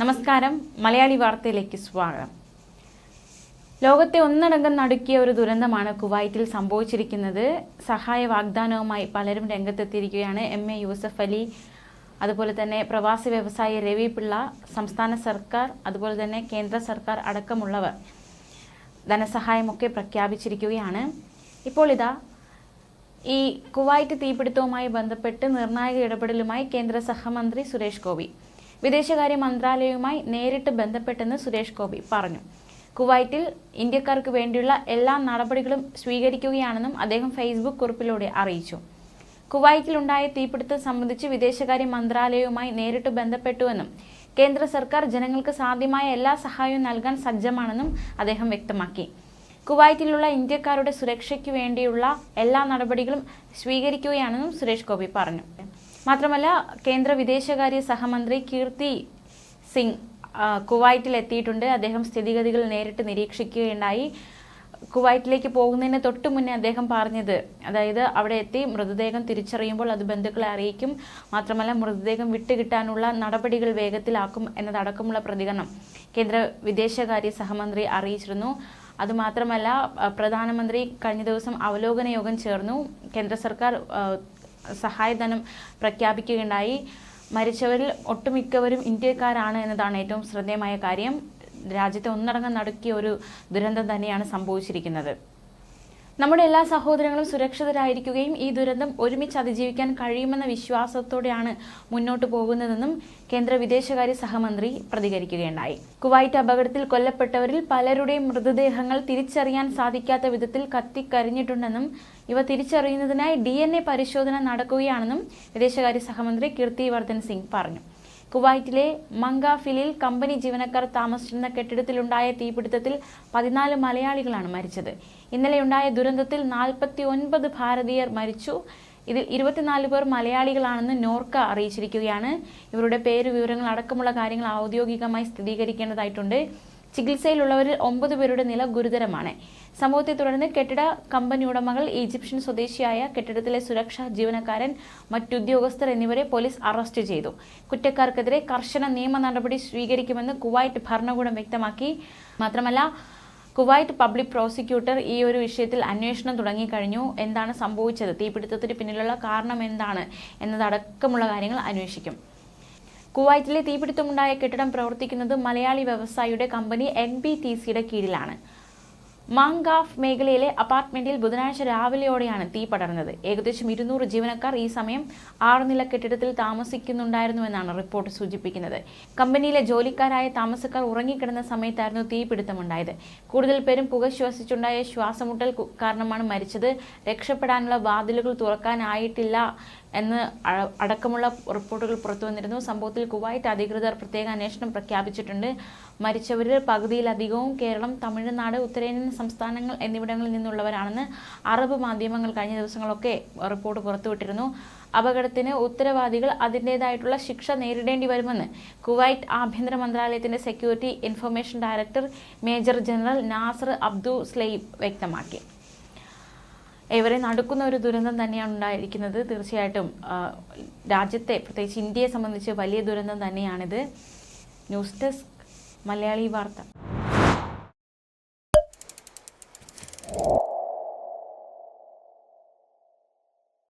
നമസ്കാരം. മലയാളി വാർത്തയിലേക്ക് സ്വാഗതം. ലോകത്തെ ഒന്നടങ്കം നടുക്കിയ ഒരു ദുരന്തമാണ് കുവൈറ്റിൽ സംഭവിച്ചിരിക്കുന്നത്. സഹായ വാഗ്ദാനവുമായി പലരും രംഗത്തെത്തിയിരിക്കുകയാണ്. എം. എ. യൂസഫ് അലി അതുപോലെ തന്നെ പ്രവാസി വ്യവസായി രവി പിള്ള സംസ്ഥാന സർക്കാർ അതുപോലെ തന്നെ കേന്ദ്ര സർക്കാർ അടക്കമുള്ളവർ ധനസഹായമൊക്കെ പ്രഖ്യാപിച്ചിരിക്കുകയാണ്. ഇപ്പോൾ ഇതാ ഈ കുവൈറ്റ് തീപിടുത്തവുമായി ബന്ധപ്പെട്ട് നിർണായക ഇടപെടലുമായി കേന്ദ്ര സഹമന്ത്രി സുരേഷ് ഗോപി. വിദേശകാര്യ മന്ത്രാലയവുമായി നേരിട്ട് ബന്ധപ്പെട്ടെന്ന് സുരേഷ് ഗോപി പറഞ്ഞു. കുവൈറ്റിൽ ഇന്ത്യക്കാർക്ക് വേണ്ടിയുള്ള എല്ലാ നടപടികളും സ്വീകരിക്കുകയാണെന്നും അദ്ദേഹം ഫേസ്ബുക്ക് കുറിപ്പിലൂടെ അറിയിച്ചു. കുവൈറ്റിലുണ്ടായ തീപിടുത്തം സംബന്ധിച്ച് വിദേശകാര്യ മന്ത്രാലയവുമായി നേരിട്ട് ബന്ധപ്പെട്ടുവെന്നും കേന്ദ്ര സർക്കാർ ജനങ്ങൾക്ക് സാധ്യമായ എല്ലാ സഹായവും നൽകാൻ സജ്ജമാണെന്നും അദ്ദേഹം വ്യക്തമാക്കി. കുവൈറ്റിലുള്ള ഇന്ത്യക്കാരുടെ സുരക്ഷയ്ക്ക് വേണ്ടിയുള്ള എല്ലാ നടപടികളും സ്വീകരിക്കുകയാണെന്നും സുരേഷ് ഗോപി പറഞ്ഞു. മാത്രമല്ല കേന്ദ്ര വിദേശകാര്യ സഹമന്ത്രി കീർത്തി സിംഗ് കുവൈറ്റിൽ എത്തിയിട്ടുണ്ട് അദ്ദേഹം സ്ഥിതിഗതികൾ നേരിട്ട് നിരീക്ഷിക്കുകയുണ്ടായി. കുവൈറ്റിലേക്ക് പോകുന്നതിന് തൊട്ട് മുന്നേ അദ്ദേഹം പറഞ്ഞത് അതായത് അവിടെ എത്തി മൃതദേഹം തിരിച്ചറിയുമ്പോൾ അത് ബന്ധുക്കളെ അറിയിക്കും. മാത്രമല്ല മൃതദേഹം വിട്ടുകിട്ടാനുള്ള നടപടികൾ വേഗത്തിലാക്കും എന്നതടക്കമുള്ള പ്രതികരണം കേന്ദ്ര വിദേശകാര്യ സഹമന്ത്രി അറിയിച്ചിരുന്നു. അതുമാത്രമല്ല പ്രധാനമന്ത്രി കഴിഞ്ഞ ദിവസം അവലോകന യോഗം ചേർന്നു. കേന്ദ്ര സർക്കാർ സഹായധനം പ്രഖ്യാപിക്കുകയുണ്ടായി. മരിച്ചവരിൽ ഒട്ടുമിക്കവരും ഇന്ത്യക്കാരാണ് എന്നതാണ് ഏറ്റവും ശ്രദ്ധേയമായ കാര്യം. രാജ്യത്തെ ഒന്നടങ്കം നടക്കിയ ഒരു ദുരന്തം തന്നെയാണ് സംഭവിച്ചിരിക്കുന്നത്. നമ്മുടെ എല്ലാ സഹോദരങ്ങളും സുരക്ഷിതരായിരിക്കുകയും ഈ ദുരന്തം ഒരുമിച്ച് അതിജീവിക്കാൻ കഴിയുമെന്ന വിശ്വാസത്തോടെയാണ് മുന്നോട്ട് പോകുന്നതെന്നും കേന്ദ്ര വിദേശകാര്യ സഹമന്ത്രി പ്രതികരിക്കുകയുണ്ടായി. കുവൈറ്റ് അപകടത്തിൽ കൊല്ലപ്പെട്ടവരിൽ പലരുടെയും മൃതദേഹങ്ങൾ തിരിച്ചറിയാൻ സാധിക്കാത്ത വിധത്തിൽ കത്തിക്കരിഞ്ഞിട്ടുണ്ടെന്നും ഇവ തിരിച്ചറിയുന്നതിനായി ഡി പരിശോധന നടക്കുകയാണെന്നും വിദേശകാര്യ സഹമന്ത്രി കീർത്തി വർദ്ധൻ സിംഗ് പറഞ്ഞു. കുവൈറ്റിലെ മങ്കാഫിലിൽ കമ്പനി ജീവനക്കാർ താമസിച്ചിരുന്ന കെട്ടിടത്തിലുണ്ടായ തീപിടുത്തത്തിൽ പതിനാല് മലയാളികളാണ് മരിച്ചത്. ഇന്നലെയുണ്ടായ ദുരന്തത്തിൽ നാൽപ്പത്തി ഒൻപത് ഭാരതീയർ മരിച്ചു. ഇതിൽ ഇരുപത്തിനാല് പേർ മലയാളികളാണെന്ന് നോർക്ക അറിയിച്ചിരിക്കുകയാണ്. ഇവരുടെ പേര് വിവരങ്ങൾ അടക്കമുള്ള കാര്യങ്ങൾ ഔദ്യോഗികമായി സ്ഥിരീകരിക്കേണ്ടതായിട്ടുണ്ട്. ചികിത്സയിലുള്ളവരിൽ ഒമ്പത് പേരുടെ നില ഗുരുതരമാണ്. സംഭവത്തെ തുടർന്ന് കെട്ടിട കമ്പനി ഉടമകൾ ഈജിപ്ഷ്യൻ സ്വദേശിയായ കെട്ടിടത്തിലെ സുരക്ഷാ ജീവനക്കാരൻ മറ്റുദ്യോഗസ്ഥർ എന്നിവരെ പോലീസ് അറസ്റ്റ് ചെയ്തു. കുറ്റക്കാർക്കെതിരെ കർശന നിയമ നടപടി സ്വീകരിക്കുമെന്ന് കുവൈറ്റ് ഭരണകൂടം വ്യക്തമാക്കി. മാത്രമല്ല കുവൈറ്റ് പബ്ലിക് പ്രോസിക്യൂട്ടർ ഈ ഒരു വിഷയത്തിൽ അന്വേഷണം തുടങ്ങിക്കഴിഞ്ഞു. എന്താണ് സംഭവിച്ചത്? തീപിടുത്തത്തിന് പിന്നിലുള്ള കാരണം എന്താണ്? എന്നതടക്കമുള്ള കാര്യങ്ങൾ അന്വേഷിക്കും. കുവൈറ്റിലെ തീപിടുത്തമുണ്ടായ കെട്ടിടം പ്രവർത്തിക്കുന്നത് മലയാളി വ്യവസായിയുടെ കമ്പനി എൻ ബി ടി സിയുടെ കീഴിലാണ്. മാങ്കാഫ് മേഖലയിലെ അപ്പാർട്ട്മെന്റിൽ ബുധനാഴ്ച രാവിലെയോടെയാണ് തീ പടർന്നത്. ഏകദേശം ഇരുന്നൂറ് ജീവനക്കാർ ഈ സമയം ആറ് നില കെട്ടിടത്തിൽ താമസിക്കുന്നുണ്ടായിരുന്നുവെന്നാണ് റിപ്പോർട്ട് സൂചിപ്പിക്കുന്നത്. കമ്പനിയിലെ ജോലിക്കാരായ താമസക്കാർ ഉറങ്ങിക്കിടന്ന സമയത്തായിരുന്നു തീപിടുത്തമുണ്ടായത് കൂടുതൽ പേരും പുക ശ്വസിച്ചുണ്ടായ ശ്വാസമുട്ടൽ കാരണമാണ് മരിച്ചത്. രക്ഷപ്പെടാനുള്ള വാതിലുകൾ തുറക്കാനായിട്ടില്ല എന്ന് അടക്കമുള്ള റിപ്പോർട്ടുകൾ പുറത്തു വന്നിരുന്നു. സംഭവത്തിൽ കുവൈറ്റ് അധികൃതർ പ്രത്യേക അന്വേഷണം പ്രഖ്യാപിച്ചിട്ടുണ്ട്. മരിച്ചവരിൽ പകുതിയിലധികവും കേരളം തമിഴ്നാട് ഉത്തരേന്ത്യൻ സംസ്ഥാനങ്ങൾ എന്നിവിടങ്ങളിൽ നിന്നുള്ളവരാണെന്ന് അറബ് മാധ്യമങ്ങൾ കഴിഞ്ഞ ദിവസങ്ങളൊക്കെ റിപ്പോർട്ട് പുറത്തുവിട്ടിരുന്നു. അപകടത്തിന് ഉത്തരവാദികൾ അതിന്റെതായിട്ടുള്ള ശിക്ഷ നേരിടേണ്ടി വരുമെന്ന് കുവൈറ്റ് ആഭ്യന്തര മന്ത്രാലയത്തിന്റെ security information director major general Nasser Abdu Slaib വ്യക്തമാക്കി. ഇവരെ നടക്കുന്ന ഒരു ദുരന്തം തന്നെയാണ് ഉണ്ടായിരിക്കുന്നത്. തീർച്ചയായിട്ടും രാജ്യത്തെ പ്രത്യേകിച്ച് ഇന്ത്യയെ സംബന്ധിച്ച് വലിയ ദുരന്തം തന്നെയാണിത്. ന്യൂസ് ഡെസ്ക് മലയാളി വാർത്ത.